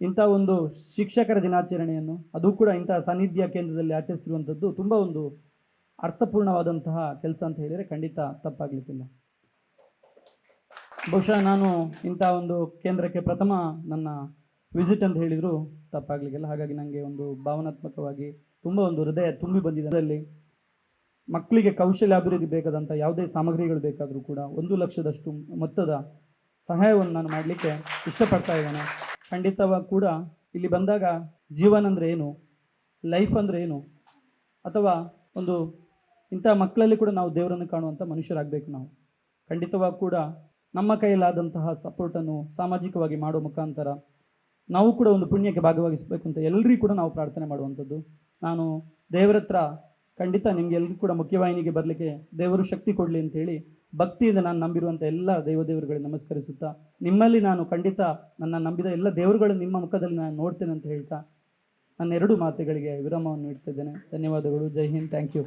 ಇಂಥ ಒಂದು ಶಿಕ್ಷಕರ ದಿನಾಚರಣೆಯನ್ನು, ಅದು ಕೂಡ ಇಂಥ ಸಾನ್ನಿಧ್ಯ ಕೇಂದ್ರದಲ್ಲಿ ಆಚರಿಸಿರುವಂಥದ್ದು ತುಂಬ ಒಂದು ಅರ್ಥಪೂರ್ಣವಾದಂತಹ ಕೆಲಸ ಅಂತ ಹೇಳಿದರೆ ಖಂಡಿತ ತಪ್ಪಾಗಲಿಕ್ಕಿಲ್ಲ. ಬಹುಶಃ ನಾನು ಇಂಥ ಒಂದು ಕೇಂದ್ರಕ್ಕೆ ಪ್ರಥಮ ನನ್ನ ವಿಸಿಟ್ ಅಂತ ಹೇಳಿದರೂ ತಪ್ಪಾಗಲಿಕ್ಕಿಲ್ಲ. ಹಾಗಾಗಿ ನನಗೆ ಒಂದು ಭಾವನಾತ್ಮಕವಾಗಿ ತುಂಬ ಒಂದು ಹೃದಯ ತುಂಬಿ ಬಂದಿದೆ. ಅದರಲ್ಲಿ ಮಕ್ಕಳಿಗೆ ಕೌಶಲ್ಯ ಅಭಿವೃದ್ಧಿ ಬೇಕಾದಂಥ ಯಾವುದೇ ಸಾಮಗ್ರಿಗಳು ಬೇಕಾದರೂ ಕೂಡ ಒಂದು ಲಕ್ಷದಷ್ಟು ಮೊತ್ತದ ಸಹಾಯವನ್ನು ನಾನು ಮಾಡಲಿಕ್ಕೆ ಇಷ್ಟಪಡ್ತಾ ಇದ್ದೇನೆ. ಖಂಡಿತವಾಗಿ ಕೂಡ ಇಲ್ಲಿ ಬಂದಾಗ ಜೀವನ ಅಂದರೆ ಏನು? ಲೈಫ್ ಅಂದರೆ ಏನು? ಅಥವಾ ಒಂದು ಇಂಥ ಮಕ್ಕಳಲ್ಲಿ ಕೂಡ ನಾವು ದೇವರನ್ನು ಕಾಣುವಂಥ ಮನುಷ್ಯರಾಗಬೇಕು ನಾವು. ಖಂಡಿತವಾಗಿ ಕೂಡ ನಮ್ಮ ಕೈಯಲ್ಲಾದಂತಹ ಸಪೋರ್ಟನ್ನು ಸಾಮಾಜಿಕವಾಗಿ ಮಾಡೋ ಮುಖಾಂತರ ನಾವು ಕೂಡ ಒಂದು ಪುಣ್ಯಕ್ಕೆ ಭಾಗವಹಿಸಬೇಕು ಅಂತ ಎಲ್ಲರಿಗೂ ಕೂಡ ನಾವು ಪ್ರಾರ್ಥನೆ ಮಾಡುವಂಥದ್ದು. ನಾನು ದೇವರ ಹತ್ರ ಖಂಡಿತ ನಿಮ್ಗೆ ಎಲ್ರಿಗೂ ಕೂಡ ಮುಖ್ಯವಾಹಿನಿಗೆ ಬರಲಿಕ್ಕೆ ದೇವರು ಶಕ್ತಿ ಕೊಡಲಿ ಅಂತೇಳಿ ಭಕ್ತಿಯಿಂದ ನಾನು ನಂಬಿರುವಂಥ ಎಲ್ಲ ದೇವದೇವರುಗಳಿಗೆ ನಮಸ್ಕರಿಸುತ್ತಾ, ನಿಮ್ಮಲ್ಲಿ ನಾನು ಖಂಡಿತ ನನ್ನ ನಂಬಿದ ಎಲ್ಲ ದೇವರುಗಳು ನಿಮ್ಮ ಮುಖದಲ್ಲಿ ನಾನು ನೋಡ್ತೇನೆ ಅಂತ ಹೇಳ್ತಾ ನನ್ನ ಎರಡು ಮಾತುಗಳಿಗೆ ವಿರಾಮವನ್ನು ಇಡ್ತಿದ್ದೇನೆ ಧನ್ಯವಾದಗಳು. ಜೈ ಹಿಂದ್. Thank you.